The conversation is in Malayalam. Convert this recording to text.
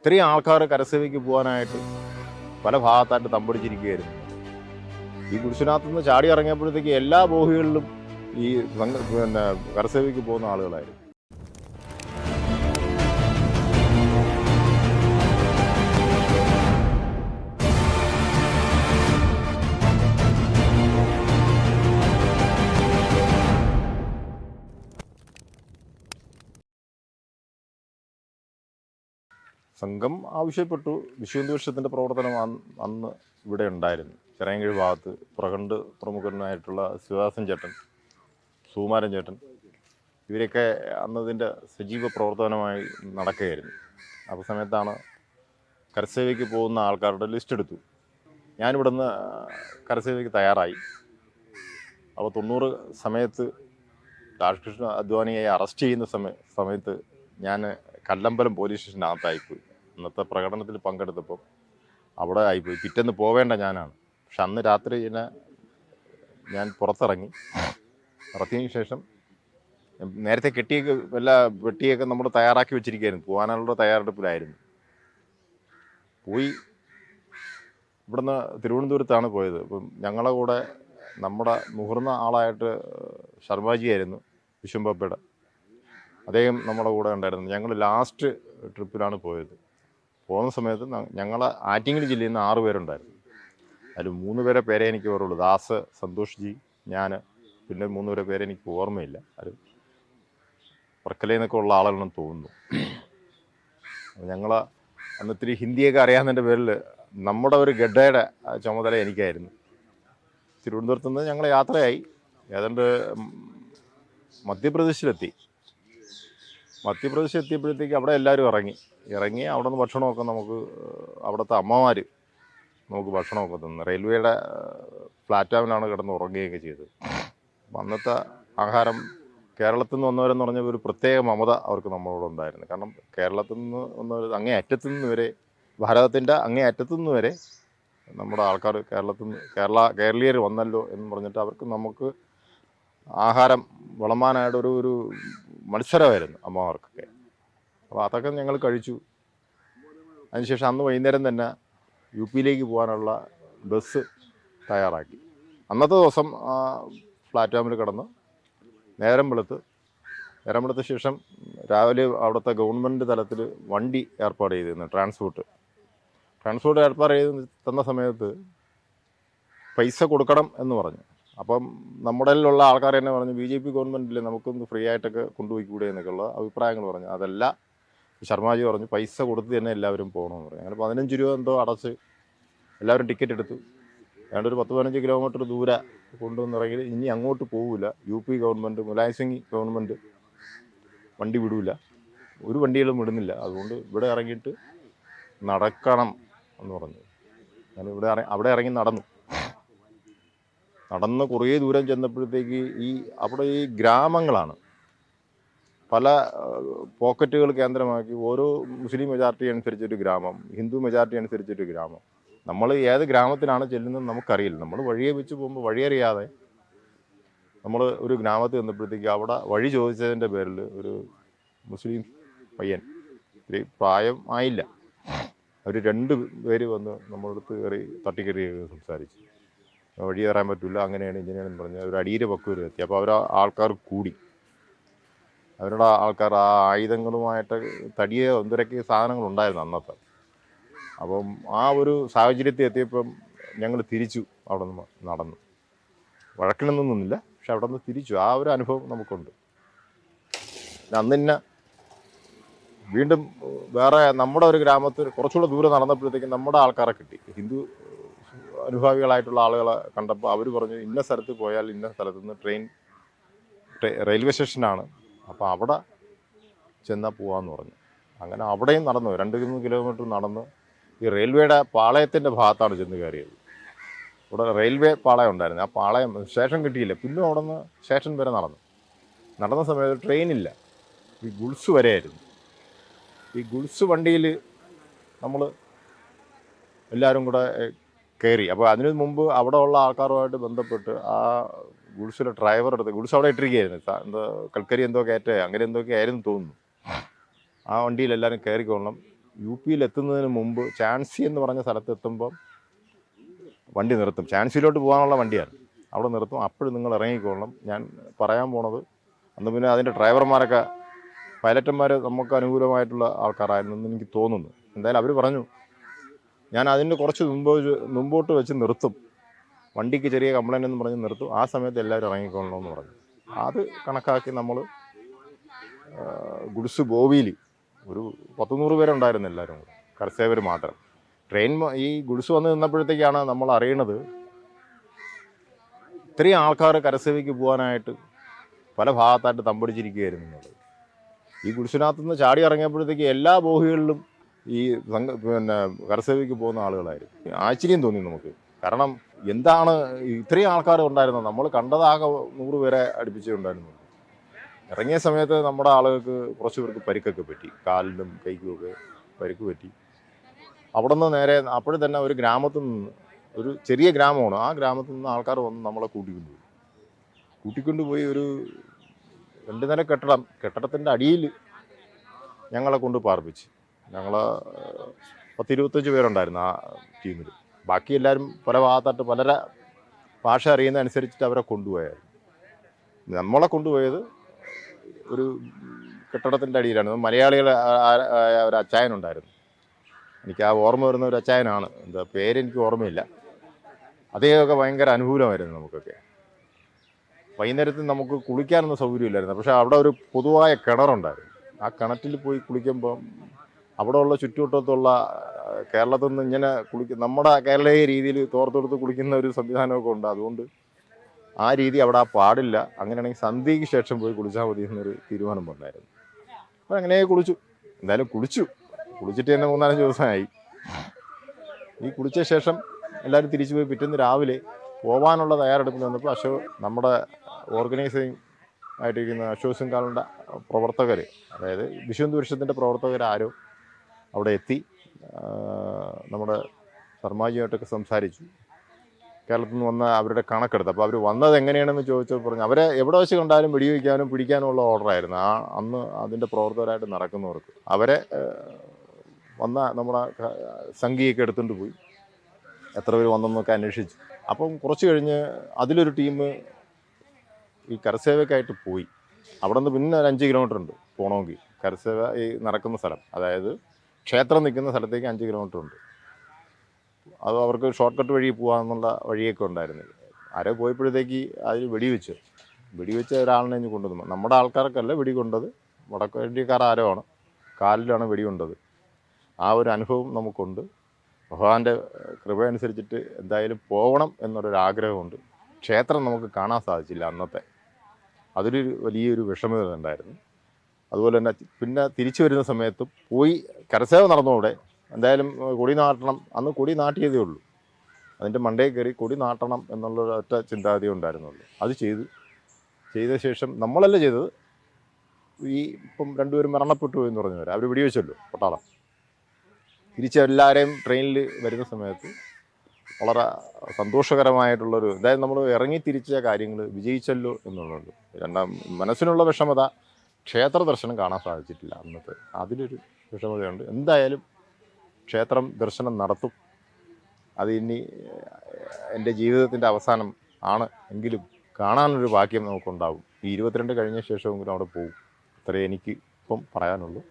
ഇത്രയും ആൾക്കാർ കരസേവയ്ക്ക് പോകാനായിട്ട് പല ഭാഗത്തായിട്ട് തമ്പടിച്ചിരിക്കുകയായിരുന്നു ഈ കുരിശിനകത്ത് നിന്ന് ചാടി ഇറങ്ങിയപ്പോഴത്തേക്ക് എല്ലാ ബോഹികളിലും ഈ പിന്നെ കരസേവയ്ക്ക് പോകുന്ന ആളുകളായിരുന്നു. സംഘം ആവശ്യപ്പെട്ടു. വിശ്വഹിന്ദുപക്ഷത്തിന്റെ പ്രവർത്തനം അന്ന് ഇവിടെ ഉണ്ടായിരുന്നു. ചിറയൻകീഴ് ഭാഗത്ത് പ്രകണ്ട് പ്രമുഖനായിട്ടുള്ള ശിവദാസൻ ചേട്ടൻ സുകുമാരൻ ചേട്ടൻ ഇവരൊക്കെ അന്നതിന്റെ സജീവ പ്രവർത്തനമായി നടക്കുകയായിരുന്നു. അപ്പോൾ സമയത്താണ് കരസേവയ്ക്ക് പോകുന്ന ആൾക്കാരുടെ ലിസ്റ്റ് എടുത്തു. ഞാനിവിടുന്ന് കരസേവയ്ക്ക് തയ്യാറായി. അപ്പോൾ തൊണ്ണൂറ് സമയത്ത് രാധാകൃഷ്ണ അദ്വാനിയെ അറസ്റ്റ് ചെയ്യുന്ന സമയ സമയത്ത് ഞാൻ കല്ലമ്പലം പോലീസ് സ്റ്റേഷനകത്തായിപ്പോയി അന്നത്തെ പ്രകടനത്തിൽ പങ്കെടുത്തപ്പോൾ അവിടെ ആയിപ്പോയി. പിറ്റേന്ന് പോവേണ്ട ഞാനാണ്. പക്ഷെ അന്ന് രാത്രി ഇങ്ങനെ ഞാൻ പുറത്തിറങ്ങി. ഇറക്കിയതിന് ശേഷം നേരത്തെ കെട്ടിയൊക്കെ വല്ല വെട്ടിയൊക്കെ നമ്മൾ തയ്യാറാക്കി വെച്ചിരിക്കുകയായിരുന്നു. പോകാനുള്ള തയ്യാറെടുപ്പിലായിരുന്നു. പോയി ഇവിടുന്ന് തിരുവനന്തപുരത്താണ് പോയത്. അപ്പം ഞങ്ങളെ കൂടെ നമ്മുടെ മുതിർന്ന ആളായിട്ട് ശർമാജിയായിരുന്നു വിശ്വംബപ്പയുടെ. അദ്ദേഹം നമ്മുടെ കൂടെ ഉണ്ടായിരുന്നു. ഞങ്ങൾ ലാസ്റ്റ് ട്രിപ്പിലാണ് പോയത്. പോകുന്ന സമയത്ത് ഞങ്ങൾ ആറ്റിങ്ങൽ ജില്ലയിൽ നിന്ന് ആറ് പേരുണ്ടായിരുന്നു. അതിൽ മൂന്ന് പേരെ പേരെ എനിക്ക് ഓർമ്മയുള്ളൂ. ദാസ് സന്തോഷ് ജി ഞാൻ പിന്നെ മൂന്ന് പേരെ പേരെ എനിക്ക് ഓർമ്മയില്ല. അത് വർക്കലയിൽ നിന്നൊക്കെ ഉള്ള ആളുകളെന്ന് തോന്നുന്നു. ഞങ്ങൾ അന്ന് ഇത്തിരി ഹിന്ദിയൊക്കെ അറിയാവുന്നതിന്റെ പേരിൽ നമ്മുടെ ഒരു ഗഡയുടെ ചുമതല എനിക്കായിരുന്നു. തിരുവനന്തപുരത്ത് നിന്ന് ഞങ്ങൾ യാത്രയായി. ഏതാണ്ട് മധ്യപ്രദേശിലെത്തി. മധ്യപ്രദേശ് എത്തിയപ്പോഴത്തേക്ക് അവിടെ എല്ലാവരും ഇറങ്ങി. ഇറങ്ങി അവിടെ നിന്ന് ഭക്ഷണമൊക്കെ നമുക്ക് അവിടുത്തെ അമ്മമാർ നമുക്ക് ഭക്ഷണമൊക്കെ തന്നു. റെയിൽവേയുടെ പ്ലാറ്റ്ഫോമിലാണ് കിടന്ന് ഉറങ്ങുകയൊക്കെ ചെയ്തത്. അന്നത്തെ ആഹാരം കേരളത്തിൽ നിന്ന് വന്നവരെന്ന് പറഞ്ഞ ഒരു പ്രത്യേക മമത അവർക്ക് നമ്മളോട് ഉണ്ടായിരുന്നു. കാരണം കേരളത്തിൽ നിന്ന് വന്നവർ അങ്ങേ അറ്റത്തു നിന്ന് വരെ ഭാരതത്തിന്റെ അങ്ങേ അറ്റത്തു നിന്ന് വരെ നമ്മുടെ ആൾക്കാർ കേരളത്തിൽ നിന്ന് കേരള കേരളീയർ വന്നല്ലോ എന്ന് പറഞ്ഞിട്ട് അവർക്ക് നമുക്ക് ആഹാരം വിളമ്പാനായിട്ട് ഒരു മത്സരമായിരുന്നു അമ്മമാർക്കൊക്കെ. അപ്പോൾ അതൊക്കെ ഞങ്ങൾ കഴിച്ചു. അതിനുശേഷം അന്ന് വൈകുന്നേരം തന്നെ യു പിയിലേക്ക് പോകാനുള്ള ബസ് തയ്യാറാക്കി. അന്നത്തെ ദിവസം പ്ലാറ്റ്ഫോമിൽ കിടന്ന് നേരം വെളുത്ത് നേരം വെളുത്ത ശേഷം രാവിലെ അവിടുത്തെ ഗവൺമെന്റ് തലത്തിൽ വണ്ടി ഏർപ്പാട് ചെയ്തിരുന്നു ട്രാൻസ്പോർട്ട്. ട്രാൻസ്പോർട്ട് ഏർപ്പാട് ചെയ്ത് തന്ന സമയത്ത് പൈസ കൊടുക്കണം എന്ന് പറഞ്ഞു. അപ്പം നമ്മുടെ ഉള്ള ആൾക്കാർ തന്നെ പറഞ്ഞു ബി ജെ പി ഗവൺമെന്റിൽ നമുക്കൊന്ന് ഫ്രീ ആയിട്ടൊക്കെ കൊണ്ടുപോയിക്കൂടെ എന്നൊക്കെയുള്ള അഭിപ്രായങ്ങൾ പറഞ്ഞു. അതല്ല ശർമാജി പറഞ്ഞു പൈസ കൊടുത്ത് തന്നെ എല്ലാവരും പോകണമെന്ന് പറഞ്ഞു. അങ്ങനെ പതിനഞ്ച് രൂപ എന്തോ അടച്ച് എല്ലാവരും ടിക്കറ്റ് എടുത്തു. ഏതാണ്ട് ഒരു പത്ത് പതിനഞ്ച് കിലോമീറ്റർ ദൂരെ കൊണ്ടുവന്നിറങ്ങി ഇനി അങ്ങോട്ട് പോകില്ല U P government Mulayam Singh government വണ്ടി വിടൂല. ഒരു വണ്ടികളും വിടുന്നില്ല. അതുകൊണ്ട് ഇവിടെ ഇറങ്ങിയിട്ട് നടക്കണം എന്ന് പറഞ്ഞു. ഞാൻ ഇവിടെ അവിടെ ഇറങ്ങി നടന്നു. നടന്ന് കുറേ ദൂരം ചെന്നപ്പോഴത്തേക്ക് ഈ അവിടെ ഈ ഗ്രാമങ്ങളാണ്. പല പോക്കറ്റുകൾ കേന്ദ്രമാക്കി ഓരോ മുസ്ലിം മെജോറിറ്റി അനുസരിച്ചൊരു ഗ്രാമം ഹിന്ദു മെജോറിറ്റി അനുസരിച്ചൊരു ഗ്രാമം. നമ്മൾ ഏത് ഗ്രാമത്തിലാണ് ചെല്ലുന്നത് നമുക്കറിയില്ല. നമ്മൾ വഴിയെ വെച്ച് പോകുമ്പോൾ വഴിയറിയാതെ നമ്മൾ ഒരു ഗ്രാമത്തിൽ വന്നപ്പോഴത്തേക്ക് അവിടെ വഴി ചോദിച്ചതിന്റെ പേരിൽ ഒരു മുസ്ലിം പയ്യൻ ഇത്തിരി പ്രായം ആയില്ല. അവർ രണ്ട് പേര് വന്ന് നമ്മളടുത്ത് കയറി തട്ടിക്കറി സംസാരിച്ചു. വഴി വരാൻ പറ്റില്ല അങ്ങനെയാണ് ഇങ്ങനെയാണെന്ന് പറഞ്ഞ് ഒരു അടിയിൽ പക്വത എത്തി. അപ്പോൾ അവർ ആൾക്കാർ കൂടി. അവരുടെ ആൾക്കാർ ആ ആയുധങ്ങളുമായിട്ട് തടിയെ എന്തൊരൊക്കെ സാധനങ്ങളുണ്ടായിരുന്നു അന്നത്തെ. അപ്പം ആ ഒരു സാഹചര്യത്തിൽ എത്തിയപ്പം ഞങ്ങൾ തിരിച്ചു അവിടെ നിന്ന് നടന്നു. വഴക്കിനൊന്നും നിന്നില്ല പക്ഷെ അവിടെ നിന്ന് തിരിച്ചു. ആ ഒരു അനുഭവം നമുക്കുണ്ട്. അന്ന് തന്നെ വീണ്ടും വേറെ നമ്മുടെ ഒരു ഗ്രാമത്തിൽ കുറച്ചുകൂടെ ദൂരെ നടന്നപ്പോഴത്തേക്കും നമ്മുടെ ആൾക്കാരെ കിട്ടി. ഹിന്ദു അനുഭാവികളായിട്ടുള്ള ആളുകളെ കണ്ടപ്പോൾ അവർ പറഞ്ഞു ഇന്ന സ്ഥലത്ത് പോയാൽ ഇന്ന സ്ഥലത്ത് നിന്ന് ട്രെയിൻ ട്രെ- റെയിൽവേ സ്റ്റേഷനാണ് അപ്പോൾ അവിടെ ചെന്നാൽ പോവാന്ന് പറഞ്ഞു. അങ്ങനെ അവിടെയും നടന്നു. രണ്ട് മൂന്ന് കിലോമീറ്റർ നടന്ന് ഈ റെയിൽവേയുടെ പാളയത്തിന്റെ ഭാഗത്താണ് ചെന്ന് കയറിയത്. ഇവിടെ റെയിൽവേ പാളയം ഉണ്ടായിരുന്നു. ആ പാളയം സ്റ്റേഷൻ കിട്ടിയില്ല. പിന്നെ അവിടെ നിന്ന് സ്റ്റേഷൻ വരെ നടന്നു. നടന്ന സമയത്ത് ട്രെയിനില്ല ഈ ഗുൾസ് വരെയായിരുന്നു. ഈ ഗുൾസ് വണ്ടിയിൽ നമ്മൾ എല്ലാവരും കൂടെ കയറി. അപ്പോൾ അതിനു മുമ്പ് അവിടെ ഉള്ള ആൾക്കാരുമായിട്ട് ബന്ധപ്പെട്ട് ആ ഗുഡ്സിലെ ഡ്രൈവർ എടുത്ത് ഗുഡ്സ് അവിടെ ഇട്ടിരിക്കുകയായിരുന്നു. എന്താ കൽക്കരി എന്തോ കയറ്റ അങ്ങനെ എന്തൊക്കെ ആയിരുന്നു തോന്നുന്നു. ആ വണ്ടിയിൽ എല്ലാവരും കയറിക്കൊള്ളണം യു പിയിൽ എത്തുന്നതിന് മുമ്പ് ചാൻസി എന്ന് പറഞ്ഞ സ്ഥലത്ത് എത്തുമ്പം വണ്ടി നിർത്തും. ചാൻസിയിലോട്ട് പോകാനുള്ള വണ്ടിയാണ്. അവിടെ നിർത്തും. അപ്പോഴും നിങ്ങൾ ഇറങ്ങിക്കൊള്ളണം. ഞാൻ പറയാൻ പോണത് അന്ന് പിന്നെ അതിന്റെ ഡ്രൈവർമാരൊക്കെ പൈലറ്റന്മാർ നമുക്ക് അനുകൂലമായിട്ടുള്ള ആൾക്കാരായിരുന്നു എന്ന് എനിക്ക് തോന്നുന്നു. എന്തായാലും അവർ പറഞ്ഞു ഞാൻ അതിന്റെ കുറച്ച് മുമ്പ് മുമ്പോട്ട് വെച്ച് നിർത്തും. വണ്ടിക്ക് ചെറിയ കംപ്ലൈന്റ് എന്ന് പറഞ്ഞ് നിർത്തും. ആ സമയത്ത് എല്ലാവരും ഇറങ്ങിക്കൊള്ളണമെന്ന് പറഞ്ഞു. അത് കണക്കാക്കി നമ്മൾ ഗുഡ്സ് ബോവിയിൽ ഒരു പത്തുനൂറ് പേരുണ്ടായിരുന്നു എല്ലാവരും കൂടെ. കർഷകർ മാത്രം. ട്രെയിൻ ഈ ഗുഡ്സ് വന്ന് നിന്നപ്പോഴത്തേക്കാണ് നമ്മൾ അറിയണത് ഇത്രയും ആൾക്കാർ കരസേവയ്ക്ക് പോകാനായിട്ട് പല ഭാഗത്തായിട്ട് തമ്പടിച്ചിരിക്കുകയായിരുന്നു. എന്നുള്ളത് ഈ ഗുഡ്സിനകത്തുനിന്ന് ചാടി ഇറങ്ങിയപ്പോഴത്തേക്ക് എല്ലാ ബോഹികളിലും ഈ സംഘ പിന്നെ കരസേവയ്ക്ക് പോകുന്ന ആളുകളായിരുന്നു ആശ്ചര്യം തോന്നി നമുക്ക്. കാരണം എന്താണ് ഇത്രയും ആൾക്കാർ ഉണ്ടായിരുന്നത്? നമ്മൾ കണ്ടതാകെ നൂറ് പേരെ അടുപ്പിച്ചേ ഉണ്ടായിരുന്നു ഇറങ്ങിയ സമയത്ത് നമ്മുടെ ആളുകൾക്ക് കുറച്ച് പേർക്ക് പരിക്കൊക്കെ പറ്റി. കാലിനും കൈക്കും ഒക്കെ പരിക്ക് പറ്റി. അവിടെ നിന്ന് നേരെ അപ്പോഴും തന്നെ ഒരു ഗ്രാമത്തിൽ നിന്ന് ഒരു ചെറിയ ഗ്രാമമാണ്. ആ ഗ്രാമത്തിൽ നിന്ന് ആൾക്കാർ വന്ന് നമ്മളെ കൂട്ടിക്കൊണ്ടുപോയി കൂട്ടിക്കൊണ്ടുപോയി ഒരു രണ്ട് നില കെട്ടിടം കെട്ടിടത്തിന്റെ അടിയിൽ ഞങ്ങളെ കൊണ്ട് പാർപ്പിച്ച്. ഞങ്ങൾ പത്തിരുപത്തഞ്ച് പേരുണ്ടായിരുന്നു ആ ടീമിൽ ബാക്കി എല്ലാവരും പല ഭാഗത്തായിട്ട് പലര ഭാഷ അറിയുന്ന അനുസരിച്ചിട്ട് അവരെ കൊണ്ടുപോയായിരുന്നു. നമ്മളെ കൊണ്ടുപോയത് ഒരു കെട്ടിടത്തിന്റെ അടിയിലാണ്. മലയാളികൾ ഒരു അച്ചായനുണ്ടായിരുന്നു. എനിക്ക് ആ ഓർമ്മ വരുന്ന ഒരു അച്ചായനാണ്. എന്താ പേരെനിക്ക് ഓർമ്മയില്ല. അദ്ദേഹമൊക്കെ ഭയങ്കര അനുകൂലമായിരുന്നു നമുക്കൊക്കെ. വൈകുന്നേരത്ത് നമുക്ക് കുളിക്കാനൊന്നും സൗകര്യമില്ലായിരുന്നു. പക്ഷേ അവിടെ ഒരു പൊതുവായ കിണറുണ്ടായിരുന്നു. ആ കിണറ്റിൽ പോയി കുളിക്കുമ്പം അവിടെ ഉള്ള ചുറ്റുവട്ടത്തുള്ള കേരളത്തിൽ നിന്ന് ഇങ്ങനെ കുളിക്ക നമ്മുടെ കേരളീയ രീതിയിൽ തോർത്തെടുത്ത് കുളിക്കുന്ന ഒരു സംവിധാനമൊക്കെ ഉണ്ട്. അതുകൊണ്ട് ആ രീതി അവിടെ പാടില്ല. അങ്ങനെയാണെങ്കിൽ സന്ധ്യയ്ക്ക് ശേഷം പോയി കുളിച്ചാൽ മതി എന്നൊരു തീരുമാനം വന്നായിരുന്നു അപ്പോൾ അങ്ങനെ കുളിച്ചു. എന്തായാലും കുളിച്ചു. കുളിച്ചിട്ട് തന്നെ മൂന്നാലഞ്ച് ദിവസമായി. ഈ കുളിച്ച ശേഷം എല്ലാവരും തിരിച്ചു പോയി പിറ്റേന്ന് രാവിലെ പോകാനുള്ള തയ്യാറെടുപ്പിൽ വന്നപ്പോൾ അശോ നമ്മുടെ ഓർഗനൈസിങ് ആയിട്ടിരിക്കുന്ന അശോക് സിംഗാളിന്റെ പ്രവർത്തകർ അതായത് വിശ്വന്ത് വൃക്ഷത്തിന്റെ പ്രവർത്തകരാരോ അവിടെ എത്തി നമ്മുടെ ശർമാജിയായിട്ടൊക്കെ സംസാരിച്ചു. കേരളത്തിൽ നിന്ന് വന്ന അവരുടെ കണക്കെടുത്ത്. അപ്പോൾ അവർ വന്നത് എങ്ങനെയാണെന്ന് ചോദിച്ചപ്പോൾ പറഞ്ഞു അവരെ എവിടെ വെച്ച് കണ്ടാലും വെടിവെക്കാനും പിടിക്കാനും ഉള്ള ഓർഡറായിരുന്നു. ആ അന്ന് അതിന്റെ പ്രവർത്തകരായിട്ട് നടക്കുന്നവർക്ക്. അവരെ വന്ന നമ്മുടെ സംഖ്യയൊക്കെ എടുത്തുകൊണ്ട് പോയി. എത്ര പേര് വന്നെന്നൊക്കെ അന്വേഷിച്ചു. അപ്പം കുറച്ച് കഴിഞ്ഞ് അതിലൊരു ടീം ഈ കരസേവയ്ക്കായിട്ട് പോയി. അവിടെ നിന്ന് പിന്നെ ഒരു അഞ്ച് കിലോമീറ്റർ ഉണ്ട് പോകണമെങ്കിൽ കരസേവ ഈ നടക്കുന്ന സ്ഥലം. അതായത് ക്ഷേത്രം നിൽക്കുന്ന സ്ഥലത്തേക്ക് അഞ്ച് കിലോമീറ്റർ ഉണ്ട്. അത് അവർക്ക് ഷോർട്ട് കട്ട് വഴി പോകാമെന്നുള്ള വഴിയൊക്കെ ഉണ്ടായിരുന്നു. ആരോ പോയപ്പോഴത്തേക്ക് അതിൽ വെടിവെച്ച്. വെടിവെച്ച് ഒരാളിനെ ഇനി കൊണ്ടുവന്നു നമ്മുടെ ആൾക്കാർക്കല്ല വെടി കൊണ്ടത് വടക്കേണ്ടിക്കാർ ആരോ ആണ്. കാലിലാണ് വെടി കൊണ്ടത് ആ ഒരു അനുഭവം നമുക്കുണ്ട്. ഭഗവാന്റെ കൃപ കൃപയനുസരിച്ചിട്ട് എന്തായാലും പോകണം എന്നൊരാഗ്രഹമുണ്ട്. ക്ഷേത്രം നമുക്ക് കാണാൻ സാധിച്ചില്ല അന്നത്തെ. അതൊരു വലിയൊരു വിഷമത ഉണ്ടായിരുന്നു. അതുപോലെ തന്നെ പിന്നെ തിരിച്ചു വരുന്ന സമയത്തും പോയി കരസേവ നടന്നു അവിടെ. എന്തായാലും കൊടി നാട്ടണം. അന്ന് കൊടി നാട്ടിയതേ ഉള്ളൂ. അതിന്റെ മണ്ടേ കയറി കൊടി നാട്ടണം എന്നുള്ള ഒറ്റ ചിന്താഗതി ഉണ്ടായിരുന്നുള്ളൂ. അത് ചെയ്തു. ചെയ്ത ശേഷം നമ്മളല്ല ചെയ്തത്. ഈ ഇപ്പം രണ്ടുപേരും മരണപ്പെട്ടു എന്ന് പറഞ്ഞവർ അവർ വെടിവെച്ചല്ലോ പട്ടാളം. തിരിച്ചെല്ലാവരെയും ട്രെയിനിൽ വരുന്ന സമയത്ത് വളരെ സന്തോഷകരമായിട്ടുള്ളൊരു അതായത് നമ്മൾ ഇറങ്ങി തിരിച്ച കാര്യങ്ങൾ വിജയിച്ചല്ലോ എന്നുള്ളത് രണ്ടാം മനസ്സിനുള്ള വിഷമത ക്ഷേത്ര ദർശനം കാണാൻ സാധിച്ചിട്ടില്ല അന്നത്തെ. അതിലൊരു വിഷമതയുണ്ട്. എന്തായാലും ക്ഷേത്രം ദർശനം നടത്തും. അത് ഇനി എന്റെ ജീവിതത്തിന്റെ അവസാനം ആണ് എങ്കിലും കാണാനൊരു ഭാഗ്യം നമുക്കുണ്ടാവും. ഈ ഇരുപത്തിരണ്ട് കഴിഞ്ഞ ശേഷമെങ്കിലും അവിടെ പോകും. അത്രേ എനിക്ക് ഇപ്പം പറയാനുള്ളൂ.